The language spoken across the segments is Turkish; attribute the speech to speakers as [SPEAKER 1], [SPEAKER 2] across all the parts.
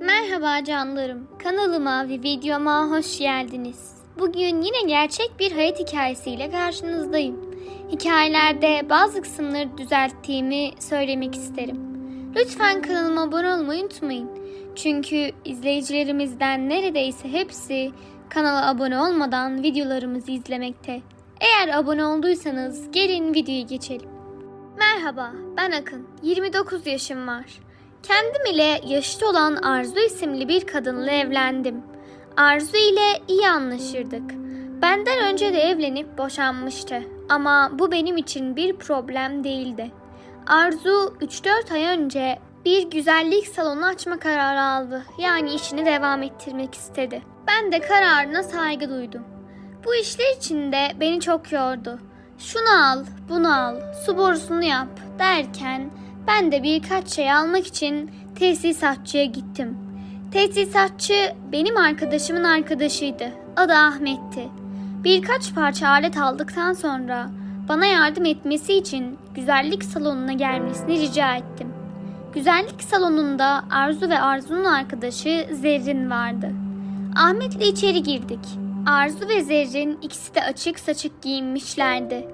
[SPEAKER 1] Merhaba canlarım. Kanalıma ve videoma hoş geldiniz. Bugün yine gerçek bir hayat hikayesiyle karşınızdayım. Hikayelerde bazı kısımları düzelttiğimi söylemek isterim. Lütfen kanalıma abone olmayı unutmayın. Çünkü izleyicilerimizden neredeyse hepsi kanala abone olmadan videolarımızı izlemekte. Eğer abone olduysanız gelin videoya geçelim. Merhaba, ben Akın. 29 yaşım var. Kendim ile yaşıt olan Arzu isimli bir kadınla evlendim. Arzu ile iyi anlaşırdık. Benden önce de evlenip boşanmıştı. Ama bu benim için bir problem değildi. Arzu 3-4 ay önce bir güzellik salonu açma kararı aldı. Yani işini devam ettirmek istedi. Ben de kararına saygı duydum. Bu işler içinde beni çok yordu. Şunu al, bunu al, su borusunu yap derken ben de birkaç şey almak için tesisatçıya gittim. Tesisatçı benim arkadaşımın arkadaşıydı. Adı Ahmet'ti. Birkaç parça alet aldıktan sonra bana yardım etmesi için güzellik salonuna gelmesini rica ettim. Güzellik salonunda Arzu ve Arzu'nun arkadaşı Zerrin vardı. Ahmet'le içeri girdik. Arzu ve Zerrin ikisi de açık saçık giyinmişlerdi.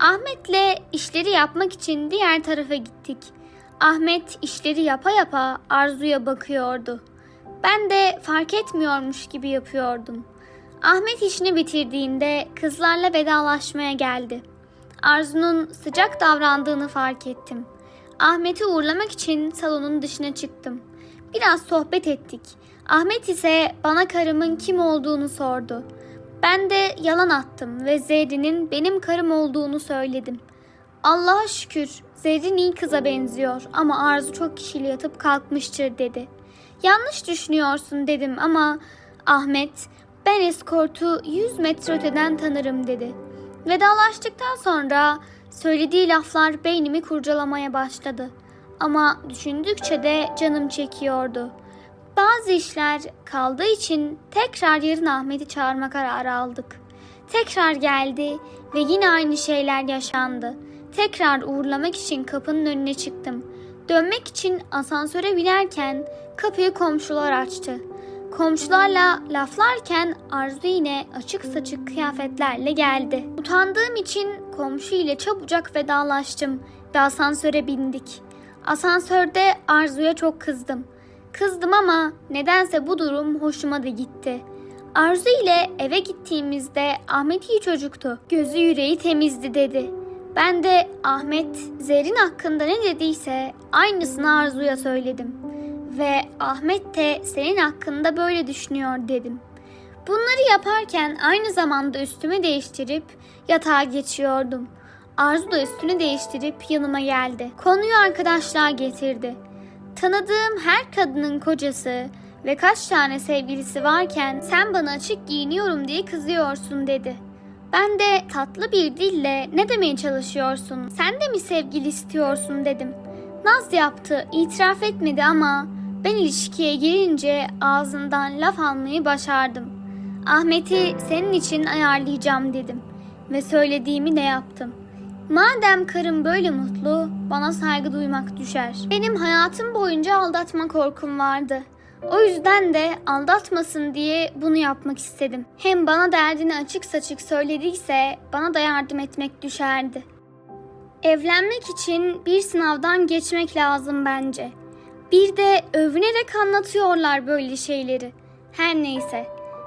[SPEAKER 1] Ahmet'le işleri yapmak için diğer tarafa gittik. Ahmet işleri yapa yapa Arzu'ya bakıyordu. Ben de fark etmiyormuş gibi yapıyordum. Ahmet işini bitirdiğinde kızlarla vedalaşmaya geldi. Arzu'nun sıcak davrandığını fark ettim. Ahmet'i uğurlamak için salonun dışına çıktım. Biraz sohbet ettik. Ahmet ise bana karımın kim olduğunu sordu. Ben de yalan attım ve Zerrin'in benim karım olduğunu söyledim. Allah'a şükür Zerrin iyi kıza benziyor ama Arzu çok kişiyle yatıp kalkmıştır dedi. Yanlış düşünüyorsun dedim ama Ahmet ben eskortu 100 metre öteden tanırım dedi. Vedalaştıktan sonra söylediği laflar beynimi kurcalamaya başladı. Ama düşündükçe de canım çekiyordu. Bazı işler kaldığı için tekrar yarın Ahmet'i çağırma kararı aldık. Tekrar geldi ve yine aynı şeyler yaşandı. Tekrar uğurlamak için kapının önüne çıktım. Dönmek için asansöre binerken kapıyı komşular açtı. Komşularla laflarken Arzu yine açık saçık kıyafetlerle geldi. Utandığım için komşu ile çabucak vedalaştım ve asansöre bindik. Asansörde Arzu'ya çok kızdım. Kızdım ama nedense bu durum hoşuma da gitti. Arzu ile eve gittiğimizde Ahmet iyi çocuktu. Gözü yüreği temizdi dedi. Ben de Ahmet Zerrin hakkında ne dediyse aynısını Arzu'ya söyledim. Ve Ahmet de senin hakkında böyle düşünüyor dedim. Bunları yaparken aynı zamanda üstümü değiştirip yatağa geçiyordum. Arzu da üstünü değiştirip yanıma geldi. Konuyu arkadaşlar getirdi. Tanıdığım her kadının kocası ve kaç tane sevgilisi varken sen bana açık giyiniyorum diye kızıyorsun dedi. Ben de tatlı bir dille ne demeye çalışıyorsun? Sen de mi sevgili istiyorsun dedim. Naz yaptı, itiraf etmedi ama ben ilişkiye girince ağzından laf almayı başardım. Ahmet'i senin için ayarlayacağım dedim ve söylediğimi de yaptım. Madem karım böyle mutlu, bana saygı duymak düşer. Benim hayatım boyunca aldatma korkum vardı. O yüzden de aldatmasın diye bunu yapmak istedim. Hem bana derdini açık saçık söylediyse bana da yardım etmek düşerdi. Evlenmek için bir sınavdan geçmek lazım bence. Bir de övünerek anlatıyorlar böyle şeyleri. Her neyse.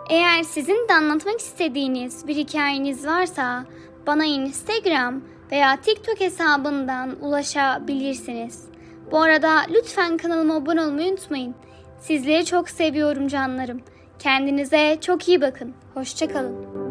[SPEAKER 1] Eğer sizin de anlatmak istediğiniz bir hikayeniz varsa bana Instagram veya TikTok hesabından ulaşabilirsiniz. Bu arada lütfen kanalıma abone olmayı unutmayın. Sizleri çok seviyorum canlarım. Kendinize çok iyi bakın. Hoşçakalın.